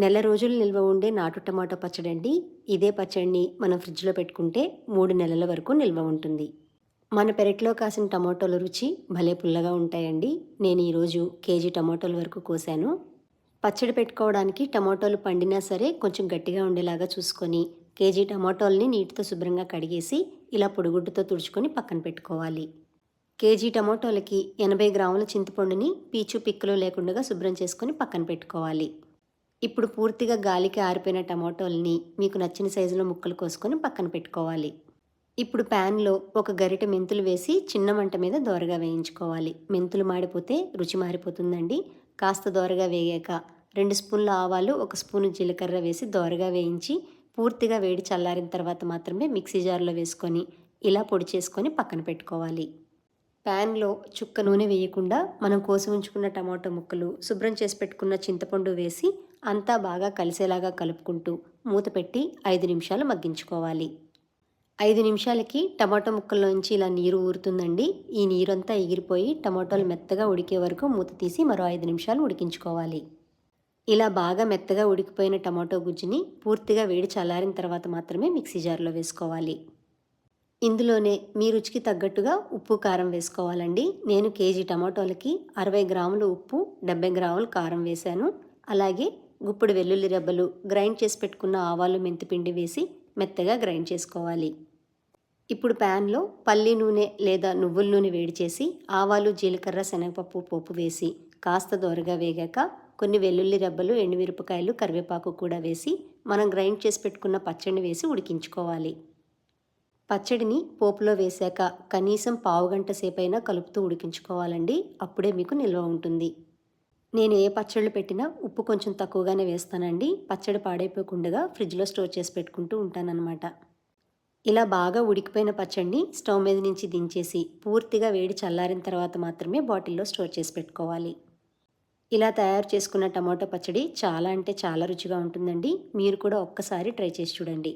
నెల రోజులు నిల్వ ఉండే నాటు టమాటో పచ్చడి అండి ఇదే పచ్చడిని మనం ఫ్రిడ్జ్లో పెట్టుకుంటే మూడు నెలల వరకు నిల్వ ఉంటుంది. మన పెరట్లో కాసిన టమాటోల రుచి భలే పుల్లగా ఉంటాయండి. నేను ఈరోజు కేజీ టమాటోల వరకు కోసాను. పచ్చడి పెట్టుకోవడానికి టమాటోలు పండినా సరే కొంచెం గట్టిగా ఉండేలాగా చూసుకొని కేజీ టమాటోల్ని నీటితో శుభ్రంగా కడిగేసి ఇలా పొడిగుడ్డుతో తుడుచుకొని పక్కన పెట్టుకోవాలి. కేజీ టమాటోలకి ఎనభై గ్రాముల చింతపండుని పీచు పిక్కలు లేకుండా శుభ్రం చేసుకొని పక్కన పెట్టుకోవాలి. ఇప్పుడు పూర్తిగా గాలికి ఆరిపోయిన టమాటోల్ని మీకు నచ్చిన సైజులో ముక్కలు కోసుకొని పక్కన పెట్టుకోవాలి. ఇప్పుడు ప్యాన్లో ఒక గరిట మెంతులు వేసి చిన్న మంట మీద దోరగా వేయించుకోవాలి. మెంతులు మాడిపోతే రుచి మారిపోతుందండి. కాస్త దోరగా వేగాక రెండు స్పూన్ల ఆవాలు ఒక స్పూను జీలకర్ర వేసి దోరగా వేయించి పూర్తిగా వేడి చల్లారిన తర్వాత మాత్రమే మిక్సీ జార్లో వేసుకొని ఇలా పొడి చేసుకొని పక్కన పెట్టుకోవాలి. ప్యాన్లో చుక్క నూనె వేయకుండా మనం కోసి ఉంచుకున్న టమాటో ముక్కలు శుభ్రం చేసి పెట్టుకున్న చింతపండు వేసి అంతా బాగా కలిసేలాగా కలుపుకుంటూ మూత పెట్టి ఐదు నిమిషాలు మగ్గించుకోవాలి. ఐదు నిమిషాలకి టమాటో ముక్కల్లోంచి ఇలా నీరు ఊరుతుందండి. ఈ నీరంతా ఎగిరిపోయి టమాటోలు మెత్తగా ఉడికే వరకు మూత తీసి మరో ఐదు నిమిషాలు ఉడికించుకోవాలి. ఇలా బాగా మెత్తగా ఉడికిపోయిన టమాటో గుజ్జుని పూర్తిగా వేడి చల్లారిన తర్వాత మాత్రమే మిక్సీ జార్లో వేసుకోవాలి. ఇందులోనే మీ రుచికి తగ్గట్టుగా ఉప్పు కారం వేసుకోవాలండి. నేను కేజీ టమాటోలకి అరవై గ్రాములు ఉప్పు డెబ్బై గ్రాములు కారం వేశాను. అలాగే గుప్పుడు వెల్లుల్లి రెబ్బలు గ్రైండ్ చేసి పెట్టుకున్న ఆవాలు మెంతిపిండి వేసి మెత్తగా గ్రైండ్ చేసుకోవాలి. ఇప్పుడు ప్యాన్లో పల్లి నూనె లేదా నువ్వుల నూనె వేడి చేసి ఆవాలు జీలకర్ర శనగపప్పు పోపు వేసి కాస్త దోరగా వేగాక కొన్ని వెల్లుల్లి రెబ్బలు ఎండుమిరపకాయలు కరివేపాకు కూడా వేసి మనం గ్రైండ్ చేసి పెట్టుకున్న పచ్చడిని వేసి ఉడికించుకోవాలి. పచ్చడిని పోపులో వేశాక కనీసం పావు గంట సేపైనా కలుపుతూ ఉడికించుకోవాలండి. అప్పుడే మీకు నిల్వ ఉంటుంది. నేను ఏ పచ్చళ్ళు పెట్టినా ఉప్పు కొంచెం తక్కువగానే వేస్తానండి. పచ్చడి పాడైపోకుండా ఫ్రిడ్జ్లో స్టోర్ చేసి పెట్టుకుంటూ ఉంటానన్నమాట. ఇలా బాగా ఉడికిపోయిన పచ్చడిని స్టవ్ మీద నుంచి దించేసి పూర్తిగా వేడి చల్లారిన తర్వాత మాత్రమే బాటిల్లో స్టోర్ చేసి పెట్టుకోవాలి. ఇలా తయారు చేసుకున్న టమాటో పచ్చడి చాలా అంటే చాలా రుచిగా ఉంటుందండి. మీరు కూడా ఒక్కసారి ట్రై చేసి చూడండి.